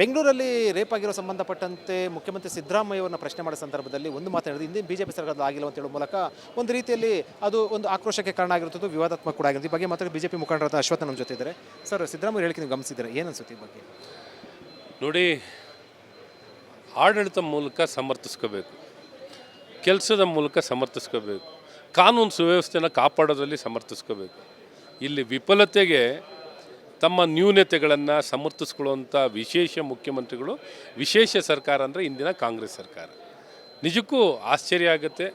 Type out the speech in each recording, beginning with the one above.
ಬೆಂಗಳೂರಲ್ಲಿ ರೇಪ್ ಆಗಿರೋ ಸಂಬಂಧಪಟ್ಟಂತೆ ಮುಖ್ಯಮಂತ್ರಿ ಸಿದ್ದರಾಮಯ್ಯವರನ್ನ ಪ್ರಶ್ನೆ ಮಾಡಿದ ಸಂದರ್ಭದಲ್ಲಿ ಒಂದು ಮಾತನಾಡಿದ ಹಿಂದಿನ ಬಿಜೆಪಿ ಸರ್ಕಾರದ ಆಗಿಲ್ಲ ಅಂತ ಹೇಳೋ ಮೂಲಕ ಒಂದು ರೀತಿಯಲ್ಲಿ ಅದು ಒಂದು ಆಕ್ರೋಶಕ್ಕೆ ಕಾರಣ ಆಗಿರುತ್ತದೆ ವಿವಾದಾತ್ಮಕ ಕೂಡ ಆಗಿರುತ್ತೆ. ಈ ಬಗ್ಗೆ ಮಾತ್ರ ಬಿಜೆಪಿ ಮುಖಂಡರಾದ ಅಶ್ವಥ್ ನಮ್ಮ ಜೊತೆ ಇದ್ದಾರೆ ಸರ್, ಸಿದ್ದರಾಮಯ್ಯ ಹೇಳಿಕೆ ನೀವು ಗಮನಿಸಿದ್ದಾರೆ? ಏನು ಅನ್ಸುತ್ತೆ ಈ ಬಗ್ಗೆ? ನೋಡಿ ಆಡಳಿತ ಮೂಲಕ ಸಮರ್ಥಿಸ್ಕೋಬೇಕು. ಕೆಲಸದ ಮೂಲಕ ಸಮರ್ಥಿಸ್ಕೋಬೇಕು. ಕಾನೂನು ಸುವ್ಯವಸ್ಥೆನ ಕಾಪಾಡೋದ್ರಲ್ಲಿ ಸಮರ್ಥಿಸ್ಕೋಬೇಕು. ಇಲ್ಲಿ ವಿಫಲತೆಗೆ ತಮ್ಮ ನ್ಯೂನತೆಗಳನ್ನು ಸಮರ್ಥಿಸ್ಕೊಳ್ಳುವಂಥ ವಿಶೇಷ ಮುಖ್ಯಮಂತ್ರಿಗಳು, ವಿಶೇಷ ಸರ್ಕಾರ ಅಂದರೆ ಇಂದಿನ ಕಾಂಗ್ರೆಸ್ ಸರ್ಕಾರ. ನಿಜಕ್ಕೂ ಆಶ್ಚರ್ಯ ಆಗುತ್ತೆ.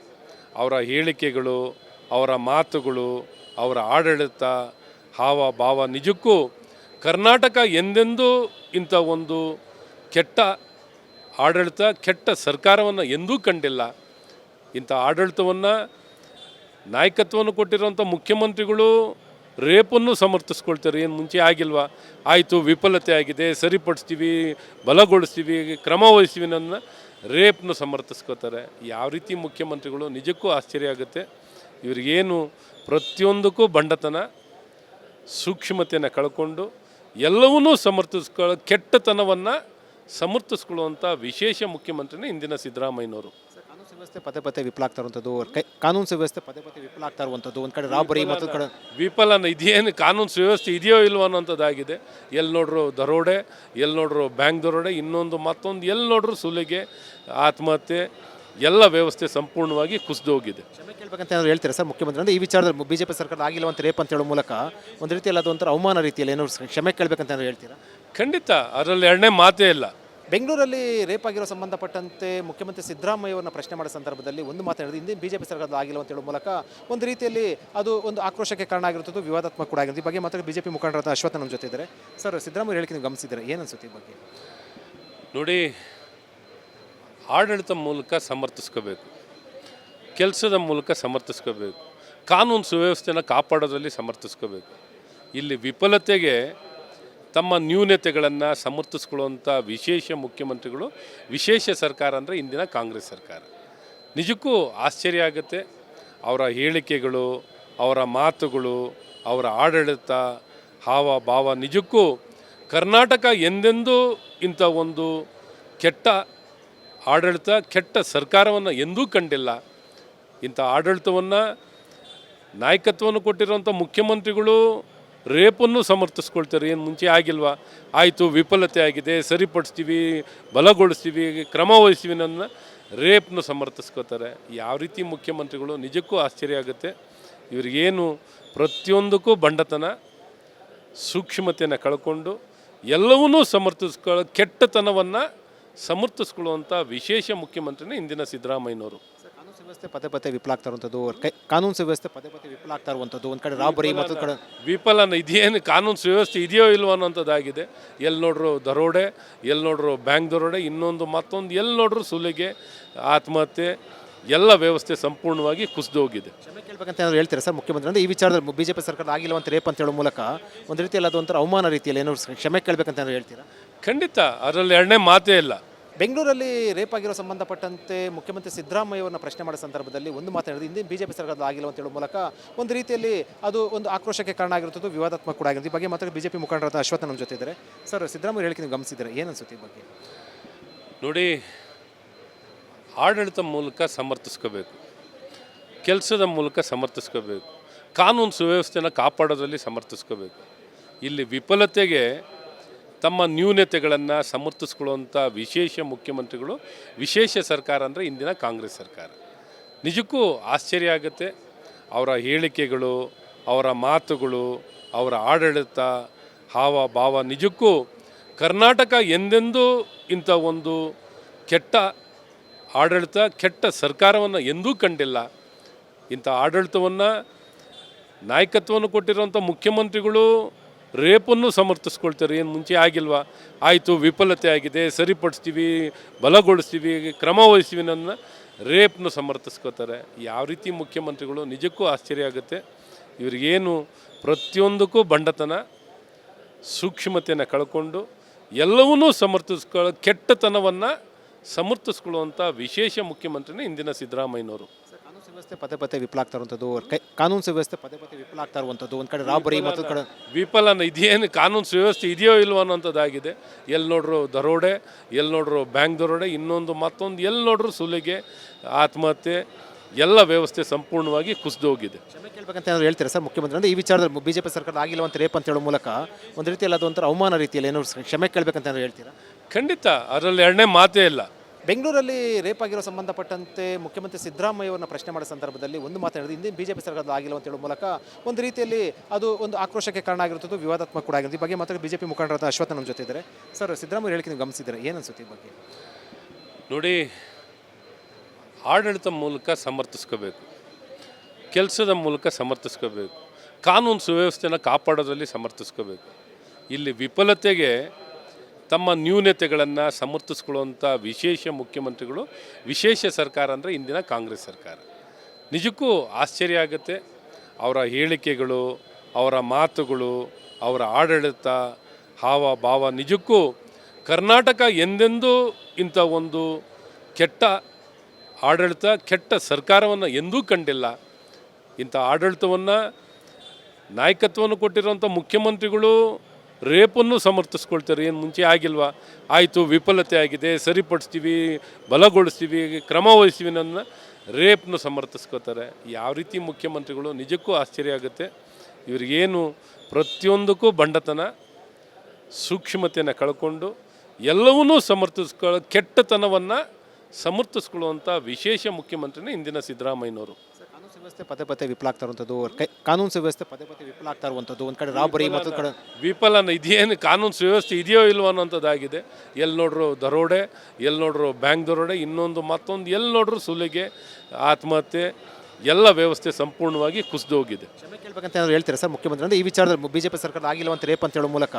ಅವರ ಹೇಳಿಕೆಗಳು, ಅವರ ಮಾತುಗಳು, ಅವರ ಆಡಳಿತ, ಹಾವ, ಭಾವ ನಿಜಕ್ಕೂ ಕರ್ನಾಟಕ ಎಂದೆಂದೂ ಇಂಥ ಒಂದು ಕೆಟ್ಟ ಆಡಳಿತ, ಕೆಟ್ಟ ಸರ್ಕಾರವನ್ನು ಎಂದೂ ಕಂಡಿಲ್ಲ. ಇಂಥ ಆಡಳಿತವನ್ನು ನಾಯಕತ್ವವನ್ನು ಕೊಟ್ಟಿರುವಂಥ ಮುಖ್ಯಮಂತ್ರಿಗಳು ರೇಪನ್ನು ಸಮರ್ಥಿಸ್ಕೊಳ್ತಾರೆ, ಏನು ಮುಂಚೆ ಆಗಿಲ್ವಾ? ಆಯಿತು, ವಿಫಲತೆ ಆಗಿದೆ, ಸರಿಪಡಿಸ್ತೀವಿ, ಬಲಗೊಳಿಸ್ತೀವಿ, ಕ್ರಮ ವಹಿಸ್ತೀವಿ ನನ್ನ ರೇಪ್ನ ಸಮರ್ಥಿಸ್ಕೋತಾರೆ. ಯಾವ ರೀತಿ ಮುಖ್ಯಮಂತ್ರಿಗಳು ನಿಜಕ್ಕೂ ಆಶ್ಚರ್ಯ ಆಗುತ್ತೆ. ಇವ್ರಿಗೇನು ಪ್ರತಿಯೊಂದಕ್ಕೂ ಬಂಡತನ ಸೂಕ್ಷ್ಮತೆಯನ್ನು ಕಳ್ಕೊಂಡು ಎಲ್ಲವನ್ನೂ ಸಮರ್ಥಿಸ್ಕೊಳ್ಳೋ ಕೆಟ್ಟತನವನ್ನು ಸಮರ್ಥಿಸ್ಕೊಳ್ಳುವಂಥ ವಿಶೇಷ ಮುಖ್ಯಮಂತ್ರಿನೇ ಇಂದಿನ ಸಿದ್ದರಾಮಯ್ಯನವರು. ಸುವ್ಯವಸ್ಥೆ ಪದೇ ಪದೇ ವಿಫಲ ಆಗ್ತಾ ಇರುವಂಥದ್ದು ಕಾನೂನು ಸುವ್ಯವಸ್ಥೆ ಪದೇ ಪದೇ ವಿಫಲ ಆಗ್ತಾ ಇರುವಂಥದ್ದು ಒಂದು ಕಡೆ ರಾಬರಿ ಮತ್ತೊಂದು ಕಡೆ ವಿಫಲನ ಇದೇನು ಕಾನೂನು ಸುವ್ಯವಸ್ಥೆ ಇದೆಯೋ ಇಲ್ವೋ ಅನ್ನೋಂಥದ್ದಾಗಿದೆ. ಎಲ್ಲಿ ನೋಡ್ರು ದರೋಡೆ ಎಲ್ಲಿ ನೋಡ್ರು ಬ್ಯಾಂಕ್ ದರೋಡೆ ಇನ್ನೊಂದು ಮತ್ತೊಂದು ಎಲ್ಲಿ ನೋಡ್ರು ಸುಲಿಗೆ ಆತ್ಮಹತ್ಯೆ ಎಲ್ಲ ವ್ಯವಸ್ಥೆ ಸಂಪೂರ್ಣವಾಗಿ ಕುಸಿದೋಗಿದೆ. ಕ್ಷಮೆ ಕೇಳ್ಬೇಕಂತ ಏನಾದ್ರು ಹೇಳ್ತೀರಾ ಸರ್ ಮುಖ್ಯಮಂತ್ರಿ? ಅಂದರೆ ಈ ವಿಚಾರದಲ್ಲಿ ಬಿ ಜೆ ಪಿ ಸರ್ಕಾರ ಆಗಿಲ್ಲ ಅಂತ ರೇಪ್ ಅಂತ ಹೇಳೋ ಮೂಲಕ ಒಂದು ರೀತಿಯಲ್ಲಿ ಅದೊಂಥರ ಒಂಥರ ಅವಮಾನ ರೀತಿಯಲ್ಲಿ ಏನೋ ಕ್ಷಮೆ ಕೇಳ್ಬೇಕಂತ ಏನಾದ್ರು ಹೇಳ್ತೀರಾ? ಖಂಡಿತ ಅದರಲ್ಲಿ ಎರಡನೇ ಮಾತೇ ಇಲ್ಲ. ಬೆಂಗಳೂರಲ್ಲಿ ರೇಪ್ ಆಗಿರೋ ಸಂಬಂಧಪಟ್ಟಂತೆ ಮುಖ್ಯಮಂತ್ರಿ ಸಿದ್ದರಾಮಯ್ಯವರನ್ನ ಪ್ರಶ್ನೆ ಮಾಡಿದ ಸಂದರ್ಭದಲ್ಲಿ ಒಂದು ಮಾತನಾಡಿದ ಹಿಂದೆ ಬಿಜೆಪಿ ಸರ್ಕಾರದ ಆಗಿಲ್ಲ ಅಂತ ಹೇಳೋ ಮೂಲಕ ಒಂದು ರೀತಿಯಲ್ಲಿ ಅದು ಒಂದು ಆಕ್ರೋಶಕ್ಕೆ ಕಾರಣ ಆಗಿರುತ್ತದೆ ವಿವಾದಾತ್ಮಕ ಕೂಡ ಆಗಿರುತ್ತೆ. ಈ ಬಗ್ಗೆ ಮಾತ್ರ ಬಿಜೆಪಿ ಮುಖಂಡರಾದ ಅಶ್ವಥ್ ನಮ್ಮ ಜೊತೆ ಇದ್ದಾರೆ. ಸರ್, ಸಿದ್ದರಾಮಯ್ಯ ಹೇಳಿಕೆ ನೀವು ಗಮನಿಸಿದ್ದಾರೆ? ಏನು ಅನ್ಸುತ್ತೆ ಈ ಬಗ್ಗೆ? ನೋಡಿ ಆಡಳಿತ ಮೂಲಕ ಸಮರ್ಥಿಸ್ಕೋಬೇಕು. ಕೆಲಸದ ಮೂಲಕ ಸಮರ್ಥಿಸ್ಕೋಬೇಕು. ಕಾನೂನು ಸುವ್ಯವಸ್ಥೆನ ಕಾಪಾಡೋದ್ರಲ್ಲಿ ಸಮರ್ಥಿಸ್ಕೋಬೇಕು. ಇಲ್ಲಿ ವಿಫಲತೆಗೆ ತಮ್ಮ ನ್ಯೂನತೆಗಳನ್ನು ಸಮರ್ಥಿಸ್ಕೊಳ್ಳುವಂಥ ವಿಶೇಷ ಮುಖ್ಯಮಂತ್ರಿಗಳು, ವಿಶೇಷ ಸರ್ಕಾರ ಅಂದರೆ ಇಂದಿನ ಕಾಂಗ್ರೆಸ್ ಸರ್ಕಾರ. ನಿಜಕ್ಕೂ ಆಶ್ಚರ್ಯ ಆಗುತ್ತೆ. ಅವರ ಹೇಳಿಕೆಗಳು, ಅವರ ಮಾತುಗಳು, ಅವರ ಆಡಳಿತ, ಹಾವ, ಭಾವ ನಿಜಕ್ಕೂ ಕರ್ನಾಟಕ ಎಂದೆಂದೂ ಇಂಥ ಒಂದು ಕೆಟ್ಟ ಆಡಳಿತ, ಕೆಟ್ಟ ಸರ್ಕಾರವನ್ನು ಎಂದೂ ಕಂಡಿಲ್ಲ. ಇಂಥ ಆಡಳಿತವನ್ನು ನಾಯಕತ್ವವನ್ನು ಕೊಟ್ಟಿರುವಂಥ ಮುಖ್ಯಮಂತ್ರಿಗಳು ರೇಪನ್ನು ಸಮರ್ಥಿಸ್ಕೊಳ್ತಾರೆ, ಏನು ಮುಂಚೆ ಆಗಿಲ್ವಾ? ಆಯಿತು, ವಿಫಲತೆ ಆಗಿದೆ, ಸರಿಪಡಿಸ್ತೀವಿ, ಬಲಗೊಳಿಸ್ತೀವಿ, ಕ್ರಮ ವಹಿಸ್ತೀವಿ ನನ್ನ ರೇಪ್ನ ಸಮರ್ಥಿಸ್ಕೋತಾರೆ. ಯಾವ ರೀತಿ ಮುಖ್ಯಮಂತ್ರಿಗಳು ನಿಜಕ್ಕೂ ಆಶ್ಚರ್ಯ ಆಗುತ್ತೆ. ಇವ್ರಿಗೇನು ಪ್ರತಿಯೊಂದಕ್ಕೂ ಬಂಡತನ, ಸೂಕ್ಷ್ಮತೆಯನ್ನು ಕಳ್ಕೊಂಡು ಎಲ್ಲವನ್ನೂ ಸಮರ್ಥಿಸ್ಕೊಳ್ಳೋ ಕೆಟ್ಟತನವನ್ನು ಸಮರ್ಥಿಸ್ಕೊಳ್ಳುವಂಥ ವಿಶೇಷ ಮುಖ್ಯಮಂತ್ರಿನೇ ಇಂದಿನ ಸಿದ್ದರಾಮಯ್ಯನವರು. ಸುವ್ಯವಸ್ಥೆ ಪದೇ ಪದೇ ವಿಫಲ ಆಗ್ತಾ ಇರುವಂಥದ್ದು ಕಾನೂನು ವ್ಯವಸ್ಥೆ ಪದೇ ಪದೇ ವಿಫಲ ಆಗ್ತಾ ಇರುವಂಥದ್ದು ಒಂದು ಕಡೆ ರಾಬರಿ ಮತ್ತು ಕಡೆ ವಿಫಲನ ಇದೇನು ಕಾನೂನು ಸುವ್ಯವಸ್ಥೆ ಇದೆಯೋ ಇಲ್ವೋ ಅನ್ನೋಂಥದ್ದಾಗಿದೆ. ಎಲ್ಲಿ ನೋಡ್ರು ದರೋಡೆ ಎಲ್ಲಿ ನೋಡ್ರು ಬ್ಯಾಂಕ್ ದರೋಡೆ ಇನ್ನೊಂದು ಮತ್ತೊಂದು ಎಲ್ಲಿ ನೋಡ್ರು ಸುಲಿಗೆ ಆತ್ಮಹತ್ಯೆ ಎಲ್ಲ ವ್ಯವಸ್ಥೆ ಸಂಪೂರ್ಣವಾಗಿ ಕುಸಿದೋಗಿದೆ. ಕ್ಷಮೆ ಕೇಳ್ಬೇಕಂತ ಏನಾದ್ರು ಹೇಳ್ತೀರಾ ಸರ್ ಮುಖ್ಯಮಂತ್ರಿ? ಅಂದರೆ ಈ ವಿಚಾರದಲ್ಲಿ ಬಿಜೆಪಿ ಸರ್ಕಾರ ಆಗಿಲ್ಲ ಅಂತ ರೇಪ್ ಅಂತ ಹೇಳೋ ಮೂಲಕ ಒಂದು ರೀತಿಯಲ್ಲಿ ಅದು ಒಂಥರ ಅವಮಾನ ರೀತಿಯಲ್ಲಿ ಏನೋ ಕ್ಷಮೆ ಕೇಳ್ಬೇಕಂತ ಏನಾದ್ರು ಹೇಳ್ತೀರಾ? ಖಂಡಿತ ಅದರಲ್ಲಿ ಎರಡನೇ ಮಾತೇ ಇಲ್ಲ. ಬೆಂಗಳೂರಲ್ಲಿ ರೇಪ್ ಆಗಿರೋ ಸಂಬಂಧಪಟ್ಟಂತೆ ಮುಖ್ಯಮಂತ್ರಿ ಸಿದ್ದರಾಮಯ್ಯವರನ್ನ ಪ್ರಶ್ನೆ ಮಾಡಿದ ಸಂದರ್ಭದಲ್ಲಿ ಒಂದು ಮಾತನಾಡಿದ್ರೆ ಹಿಂದಿನ ಬಿಜೆಪಿ ಸರ್ಕಾರದ ಆಗಿಲ್ಲ ಅಂತ ಹೇಳೋ ಮೂಲಕ ಒಂದು ರೀತಿಯಲ್ಲಿ ಅದು ಒಂದು ಆಕ್ರೋಶಕ್ಕೆ ಕಾರಣ ಆಗಿರುತ್ತದೆ ವಿವಾದಾತ್ಮಕ ಕೂಡ ಆಗಿರುತ್ತೆ ಈ ಬಗ್ಗೆ ಮಾತ್ರ ಬಿಜೆಪಿ ಮುಖಂಡರಾದ ಅಶ್ವಥ್ ನಮ್ಮ ಜೊತೆ ಇದ್ದಾರೆ. ಸರ್ ಸಿದ್ದರಾಮಯ್ಯ ಹೇಳಿಕೆ ನೀವು ಗಮನಿಸಿದ್ದಾರೆ? ಏನು ಅನ್ಸುತ್ತೆ ಈ ಬಗ್ಗೆ? ನೋಡಿ, ಆಡಳಿತ ಮೂಲಕ ಸಮರ್ಥಿಸ್ಕೋಬೇಕು. ಕೆಲಸದ ಮೂಲಕ ಸಮರ್ಥಿಸ್ಕೋಬೇಕು. ಕಾನೂನು ಸುವ್ಯವಸ್ಥೆನ ಕಾಪಾಡೋದ್ರಲ್ಲಿ ಸಮರ್ಥಿಸ್ಕೋಬೇಕು. ಇಲ್ಲಿ ವಿಫಲತೆಗೆ ತಮ್ಮ ನ್ಯೂನತೆಗಳನ್ನು ಸಮರ್ಥಿಸ್ಕೊಳ್ಳುವಂಥ ವಿಶೇಷ ಮುಖ್ಯಮಂತ್ರಿಗಳು, ವಿಶೇಷ ಸರ್ಕಾರ ಅಂದರೆ ಇಂದಿನ ಕಾಂಗ್ರೆಸ್ ಸರ್ಕಾರ. ನಿಜಕ್ಕೂ ಆಶ್ಚರ್ಯ ಆಗುತ್ತೆ. ಅವರ ಹೇಳಿಕೆಗಳು, ಅವರ ಮಾತುಗಳು, ಅವರ ಆಡಳಿತ, ಹಾವ, ಭಾವ ನಿಜಕ್ಕೂ ಕರ್ನಾಟಕ ಎಂದೆಂದೂ ಇಂಥ ಒಂದು ಕೆಟ್ಟ ಆಡಳಿತ, ಕೆಟ್ಟ ಸರ್ಕಾರವನ್ನು ಎಂದೂ ಕಂಡಿಲ್ಲ. ಇಂಥ ಆಡಳಿತವನ್ನು ನಾಯಕತ್ವವನ್ನು ಕೊಟ್ಟಿರುವಂಥ ಮುಖ್ಯಮಂತ್ರಿಗಳು ರೇಪನ್ನು ಸಮರ್ಥಿಸ್ಕೊಳ್ತಾರೆ, ಏನು ಮುಂಚೆ ಆಗಿಲ್ವಾ? ಆಯಿತು, ವಿಫಲತೆ ಆಗಿದೆ, ಸರಿಪಡಿಸ್ತೀವಿ, ಬಲಗೊಳಿಸ್ತೀವಿ, ಕ್ರಮ ವಹಿಸ್ತೀವಿ ನನ್ನ ರೇಪ್ನ ಸಮರ್ಥಿಸ್ಕೋತಾರೆ. ಯಾವ ರೀತಿ ಮುಖ್ಯಮಂತ್ರಿಗಳು ನಿಜಕ್ಕೂ ಆಶ್ಚರ್ಯ ಆಗುತ್ತೆ. ಇವರಿಗೇನು ಪ್ರತಿಯೊಂದಕ್ಕೂ ಬಂಡತನ ಸೂಕ್ಷ್ಮತೆಯನ್ನು ಕಳ್ಕೊಂಡು ಎಲ್ಲವನ್ನೂ ಸಮರ್ಥಿಸ್ಕೊಳ್ಳೋ ಕೆಟ್ಟತನವನ್ನು ಸಮರ್ಥಿಸ್ಕೊಳ್ಳುವಂಥ ವಿಶೇಷ ಮುಖ್ಯಮಂತ್ರಿನೇ ಇಂದಿನ ಸಿದ್ದರಾಮಯ್ಯನವರು. ಸುವ್ಯವಸ್ಥೆ ಪದೇ ಪದೇ ವಿಫಲ ಆಗ್ತಾ ಇರುವಂಥದ್ದು ಕಾನೂನು ಸುವ್ಯವಸ್ಥೆ ಪದೇ ಪದೇ ವಿಫಲ ಆಗ್ತಾ ಇರುವಂಥದ್ದು ಒಂದು ಕಡೆ ರಾಬರಿ ಮತ್ತೊಂದು ಕಡೆ ವಿಫಲ ಇದೇನು ಕಾನೂನು ಸುವ್ಯವಸ್ಥೆ ಇದೆಯೋ ಇಲ್ವೋ ಅನ್ನೋಂಥದ್ದಾಗಿದೆ. ಎಲ್ಲಿ ನೋಡ್ರು ದರೋಡೆ ಎಲ್ಲಿ ನೋಡ್ರು ಬ್ಯಾಂಕ್ ದರೋಡೆ ಇನ್ನೊಂದು ಮತ್ತೊಂದು ಎಲ್ಲಿ ನೋಡ್ರು ಸುಲಿಗೆ ಆತ್ಮಹತ್ಯೆ ಎಲ್ಲ ವ್ಯವಸ್ಥೆ ಸಂಪೂರ್ಣವಾಗಿ ಕುಸಿದು ಹೋಗಿದೆ ಕ್ಷಮೆ ಕೇಳ್ಬೇಕಂತ ಏನಾದ್ರು ಹೇಳ್ತೀರಾ ಸರ್ ಮುಖ್ಯಮಂತ್ರಿ? ಅಂದ್ರೆ ಈ ವಿಚಾರದಲ್ಲಿ ಬಿಜೆಪಿ ಸರ್ಕಾರ ಆಗಿಲ್ಲ ಅಂತ ರೇಪ್ ಅಂತ ಹೇಳೋ ಮೂಲಕ ಒಂದು ರೀತಿಯಲ್ಲಿ ಅದು ಒಂಥರ ಅವಮಾನ ರೀತಿಯಲ್ಲಿ ಏನೋ ಕ್ಷಮೆ ಕೇಳಬೇಕಂತ ಏನಾದ್ರು ಹೇಳ್ತೀರಾ? ಖಂಡಿತ ಅದರಲ್ಲಿ ಎರಡನೇ ಮಾತೇ ಇಲ್ಲ. ಬೆಂಗಳೂರಲ್ಲಿ ರೇಪ್ ಆಗಿರೋ ಸಂಬಂಧಪಟ್ಟಂತೆ ಮುಖ್ಯಮಂತ್ರಿ ಸಿದ್ದರಾಮಯ್ಯ ಅವರನ್ನ ಪ್ರಶ್ನೆ ಮಾಡಿದ ಸಂದರ್ಭದಲ್ಲಿ ಒಂದು ಮಾತು ಹೇಳಿದ್ರು. ಹಿಂದೆ ಬಿಜೆಪಿ ಸರ್ಕಾರದ ಆಗಿಲ್ಲ ಅಂತ ಹೇಳೋ ಮೂಲಕ ಒಂದು ರೀತಿಯಲ್ಲಿ ಅದು ಒಂದು ಆಕ್ರೋಶಕ್ಕೆ ಕಾರಣ ಆಗಿರುತ್ತದೆ ವಿವಾದಾತ್ಮಕ ಕೂಡ ಆಗಿರುತ್ತೆ ಈ ಬಗ್ಗೆ ಮಾತ್ರ ಬಿಜೆಪಿ ಮುಖಂಡರಾದ ಅಶ್ವತ್ಥ ನಮ್ಮ ಜೊತೆ ಇದ್ದಾರೆ ಸರ್, ಸಿದ್ದರಾಮಯ್ಯ ಹೇಳಿಕೆ ನೀವು ಗಮನಿಸಿದ್ರೆ ಏನು ಅನ್ಸುತ್ತೆ ಈ ಬಗ್ಗೆ? ನೋಡಿ ಆಡಳಿತ ಮೂಲಕ ಸಮರ್ಥಿಸ್ಕೋಬೇಕು. ಕೆಲಸದ ಮೂಲಕ ಸಮರ್ಥಿಸ್ಕೋಬೇಕು. ಕಾನೂನು ಸುವ್ಯವಸ್ಥೆನ ಕಾಪಾಡೋದ್ರಲ್ಲಿ ಸಮರ್ಥಿಸ್ಕೋಬೇಕು. ಇಲ್ಲಿ ವಿಫಲತೆಗೆ ತಮ್ಮ ನ್ಯೂನತೆಗಳನ್ನು ಸಮರ್ಥಿಸ್ಕೊಳ್ಳುವಂಥ ವಿಶೇಷ ಮುಖ್ಯಮಂತ್ರಿಗಳು, ವಿಶೇಷ ಸರ್ಕಾರ ಅಂದರೆ ಇಂದಿನ ಕಾಂಗ್ರೆಸ್ ಸರ್ಕಾರ. ನಿಜಕ್ಕೂ ಆಶ್ಚರ್ಯ ಆಗುತ್ತೆ. ಅವರ ಹೇಳಿಕೆಗಳು, ಅವರ ಮಾತುಗಳು, ಅವರ ಆಡಳಿತ, ಹಾವ, ಭಾವ ನಿಜಕ್ಕೂ ಕರ್ನಾಟಕ ಎಂದೆಂದೂ ಇಂಥ ಒಂದು ಕೆಟ್ಟ ಆಡಳಿತ, ಕೆಟ್ಟ ಸರ್ಕಾರವನ್ನು ಎಂದೂ ಕಂಡಿಲ್ಲ. ಇಂಥ ಆಡಳಿತವನ್ನು ನಾಯಕತ್ವವನ್ನು ಕೊಟ್ಟಿರುವಂಥ ಮುಖ್ಯಮಂತ್ರಿಗಳು ರೇಪನ್ನು ಸಮರ್ಥಿಸ್ಕೊಳ್ತಾರೆ, ಏನು ಮುಂಚೆ ಆಗಿಲ್ವಾ? ಆಯಿತು, ವಿಫಲತೆ ಆಗಿದೆ, ಸರಿಪಡಿಸ್ತೀವಿ, ಬಲಗೊಳಿಸ್ತೀವಿ, ಕ್ರಮ ವಹಿಸ್ತೀವಿ ನನ್ನ ರೇಪ್ನು ಸಮರ್ಥಿಸ್ಕೋತಾರೆ ಯಾವ ರೀತಿ ಮುಖ್ಯಮಂತ್ರಿಗಳು ನಿಜಕ್ಕೂ ಆಶ್ಚರ್ಯ ಆಗುತ್ತೆ. ಇವ್ರಿಗೇನು ಪ್ರತಿಯೊಂದಕ್ಕೂ ಬಂಡತನ ಸೂಕ್ಷ್ಮತೆಯನ್ನು ಕಳ್ಕೊಂಡು ಎಲ್ಲವನ್ನೂ ಸಮರ್ಥಿಸ್ಕೊಳ್ಳೋ ಕೆಟ್ಟತನವನ್ನು ಸಮರ್ಥಿಸ್ಕೊಳ್ಳುವಂಥ ವಿಶೇಷ ಮುಖ್ಯಮಂತ್ರಿನೇ ಇಂದಿನ ಸಿದ್ದರಾಮಯ್ಯನವರು. ಸುವ್ಯವಸ್ಥೆ ಪದೇ ಪದೇ ವಿಫಲ ಆಗ್ತಾ ಇರುವಂಥದ್ದು ಕಾನೂನು ಸುವ್ಯವಸ್ಥೆ ಪದೇ ಪದೇ ವಿಫಲ ಆಗ್ತಾ ಇರುವಂಥದ್ದು ಒಂದು ಕಡೆ ರಾಬರಿ ಮತ್ತೊಂದು ಕಡೆ ವಿಫಲ ಇದೇನು ಕಾನೂನು ಸುವ್ಯವಸ್ಥೆ ಇದೆಯೋ ಇಲ್ವೋ ಅನ್ನೋಂಥದ್ದಾಗಿದೆ. ಎಲ್ಲಿ ನೋಡ್ರು ದರೋಡೆ ಎಲ್ಲಿ ನೋಡ್ರು ಬ್ಯಾಂಕ್ ದರೋಡೆ ಇನ್ನೊಂದು ಮತ್ತೊಂದು ಎಲ್ಲಿ ನೋಡ್ರು ಸುಲಿಗೆ ಆತ್ಮಹತ್ಯೆ ಎಲ್ಲ ವ್ಯವಸ್ಥೆ ಸಂಪೂರ್ಣವಾಗಿ ಕುಸಿದು ಹೋಗಿದೆ ಕ್ಷಮೆ ಕೇಳ್ಬೇಕಂತ ಏನಾದ್ರು ಹೇಳ್ತೀರಾ ಸರ್ ಮುಖ್ಯಮಂತ್ರಿ? ಅಂದರೆ ಈ ವಿಚಾರದಲ್ಲಿ ಬಿಜೆಪಿ ಸರ್ಕಾರ ಆಗಿಲ್ಲ ಅಂತ ರೇಪ್ ಅಂತ ಹೇಳೋ ಮೂಲಕ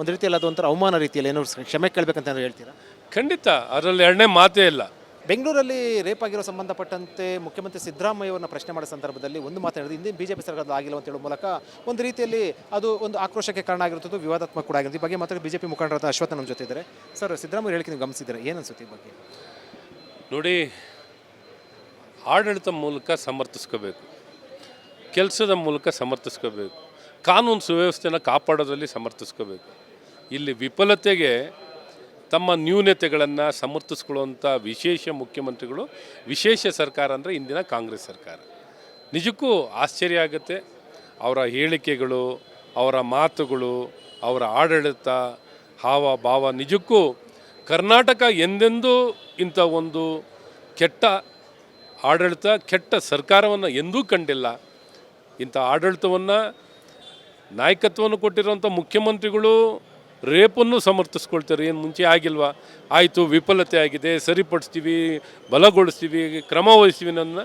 ಒಂದು ರೀತಿಯಲ್ಲಿ ಅದು ಒಂಥರ ಅವಮಾನ ರೀತಿಯಲ್ಲಿ ಏನೋ ಕ್ಷಮೆ ಕೇಳ್ಬೇಕಂತ ಏನಾದ್ರು ಹೇಳ್ತೀರಾ? ಖಂಡಿತ ಅದರಲ್ಲಿ ಎರಡನೇ ಮಾತೇ ಇಲ್ಲ. ಬೆಂಗಳೂರಲ್ಲಿ ರೇಪ್ ಆಗಿರೋ ಸಂಬಂಧಪಟ್ಟಂತೆ ಮುಖ್ಯಮಂತ್ರಿ ಸಿದ್ದರಾಮಯ್ಯ ಅವರನ್ನ ಪ್ರಶ್ನೆ ಮಾಡಿದ ಸಂದರ್ಭದಲ್ಲಿ ಒಂದು ಮಾತು ಹೇಳಿದ್ರು. ಹಿಂದೆ ಬಿಜೆಪಿ ಸರ್ಕಾರದ ಆಗಿಲ್ಲ ಅಂತ ಹೇಳೋ ಮೂಲಕ ಒಂದು ರೀತಿಯಲ್ಲಿ ಅದು ಒಂದು ಆಕ್ರೋಶಕ್ಕೆ ಕಾರಣ ಆಗಿರುತ್ತದೆ ವಿವಾದಾತ್ಮಕ ಕೂಡ ಆಗಿರುತ್ತೆ ಈ ಬಗ್ಗೆ ಮಾತ್ರ ಬಿಜೆಪಿ ಮುಖಂಡರಾದ ಅಶ್ವತ್ಥ ನಮ್ಮ ಜೊತೆ ಇದ್ದಾರೆ. ಸರ್, ಸಿದ್ದರಾಮಯ್ಯ ಹೇಳಿಕೆ ನೀವು ಗಮನಿಸಿದ್ದೀರಾ? ಏನು ಅನ್ಸುತ್ತೆ ಈ ಬಗ್ಗೆ? ನೋಡಿ ಆಡಳಿತ ಮೂಲಕ ಸಮರ್ಥಿಸ್ಕೋಬೇಕು. ಕೆಲಸದ ಮೂಲಕ ಸಮರ್ಥಿಸ್ಕೋಬೇಕು. ಕಾನೂನು ಸುವ್ಯವಸ್ಥೆನ ಕಾಪಾಡೋದ್ರಲ್ಲಿ ಸಮರ್ಥಿಸ್ಕೋಬೇಕು. ಇಲ್ಲಿ ವಿಫಲತೆಗೆ ತಮ್ಮ ನ್ಯೂನತೆಗಳನ್ನು ಸಮರ್ಥಿಸ್ಕೊಳ್ಳುವಂಥ ವಿಶೇಷ ಮುಖ್ಯಮಂತ್ರಿಗಳು, ವಿಶೇಷ ಸರ್ಕಾರ ಅಂದರೆ ಇಂದಿನ ಕಾಂಗ್ರೆಸ್ ಸರ್ಕಾರ. ನಿಜಕ್ಕೂ ಆಶ್ಚರ್ಯ ಆಗುತ್ತೆ. ಅವರ ಹೇಳಿಕೆಗಳು, ಅವರ ಮಾತುಗಳು, ಅವರ ಆಡಳಿತ, ಹಾವ, ಭಾವ ನಿಜಕ್ಕೂ ಕರ್ನಾಟಕ ಎಂದೆಂದೂ ಇಂಥ ಒಂದು ಕೆಟ್ಟ ಆಡಳಿತ, ಕೆಟ್ಟ ಸರ್ಕಾರವನ್ನು ಎಂದೂ ಕಂಡಿಲ್ಲ. ಇಂಥ ಆಡಳಿತವನ್ನು ನಾಯಕತ್ವವನ್ನು ಕೊಟ್ಟಿರುವಂಥ ಮುಖ್ಯಮಂತ್ರಿಗಳು ರೇಪನ್ನು ಸಮರ್ಥಿಸ್ಕೊಳ್ತಾರೆ. ಏನು ಮುಂಚೆ ಆಗಿಲ್ವಾ? ಆಯಿತು, ವಿಫಲತೆ ಆಗಿದೆ, ಸರಿಪಡಿಸ್ತೀವಿ, ಬಲಗೊಳಿಸ್ತೀವಿ, ಕ್ರಮ ವಹಿಸ್ತೀವಿ ನನ್ನ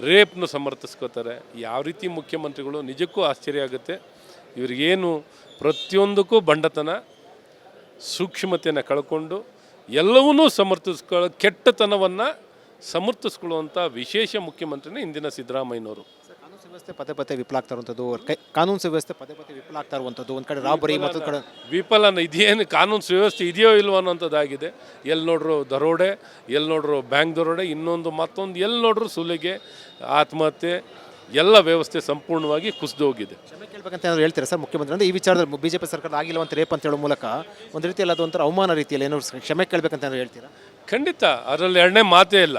ರೇಪ್ನು ಸಮರ್ಥಿಸ್ಕೋತಾರೆ ಯಾವ ರೀತಿ ಮುಖ್ಯಮಂತ್ರಿಗಳು ನಿಜಕ್ಕೂ ಆಶ್ಚರ್ಯ ಆಗುತ್ತೆ. ಇವ್ರಿಗೇನು ಪ್ರತಿಯೊಂದಕ್ಕೂ ಬಂಡತನ, ಸೂಕ್ಷ್ಮತೆಯನ್ನು ಕಳ್ಕೊಂಡು ಎಲ್ಲವನ್ನೂ ಸಮರ್ಥಿಸ್ಕೊಳ್ಳೋ ಕೆಟ್ಟತನವನ್ನು ಸಮರ್ಥಿಸ್ಕೊಳ್ಳುವಂಥ ವಿಶೇಷ ಮುಖ್ಯಮಂತ್ರಿನೇ ಇಂದಿನ ಸಿದ್ದರಾಮಯ್ಯನವರು. ಕಾನೂನು ಸುವ್ಯವಸ್ಥೆ ಪದೇ ಪದೇ ವಿಫಲ ಆಗ್ತಾ ಇರುವಂಥದ್ದು ಕೈ ಕಾನೂನು ಸುವ್ಯವಸ್ಥೆ ಪದೇ ಪದೇ ವಿಫಲ ಆಗ್ತಾ ಇರುವಂಥದ್ದು ಒಂದು ಕಡೆ ರಾಬರಿ ಮತ್ತೊಂದು ಕಡೆ ವಿಫಲನ ಇದೇನು ಕಾನೂನು ಸುವ್ಯವಸ್ಥೆ ಇದೆಯೋ ಇಲ್ವೋ ಅನ್ನೋಂಥದ್ದಾಗಿದೆ. ಎಲ್ಲಿ ನೋಡ್ರು ದರೋಡೆ ಎಲ್ಲಿ ನೋಡ್ರು ಬ್ಯಾಂಕ್ ದರೋಡೆ ಇನ್ನೊಂದು ಮತ್ತೊಂದು ಎಲ್ಲಿ ನೋಡ್ರು ಸುಲಿಗೆ ಆತ್ಮಹತ್ಯೆ ಎಲ್ಲ ವ್ಯವಸ್ಥೆ ಸಂಪೂರ್ಣವಾಗಿ ಕುಸಿದೋಗಿದೆ. ಕ್ಷಮೆ ಕೇಳ್ಬೇಕಂತ ಏನಾದ್ರು ಹೇಳ್ತೀರಾ ಸರ್? ಮುಖ್ಯಮಂತ್ರಿ ಅಂದ್ರೆ ಈ ವಿಚಾರದಲ್ಲಿ ಬಿಜೆಪಿ ಸರ್ಕಾರ ಆಗಿಲ್ಲ ಅಂತ ರೇಪ್ ಅಂತ ಹೇಳೋ ಮೂಲಕ ಒಂದು ರೀತಿಯಲ್ಲಿ ಅದೊಂಥರ ಅವಮಾನ ರೀತಿಯಲ್ಲಿ ಏನೋ ಕ್ಷಮೆ ಕೇಳ್ಬೇಕಂತ ಏನಾದ್ರು ಹೇಳ್ತೀರಾ? ಖಂಡಿತ ಅದರಲ್ಲಿ ಎರಡನೇ ಮಾತೇ ಇಲ್ಲ.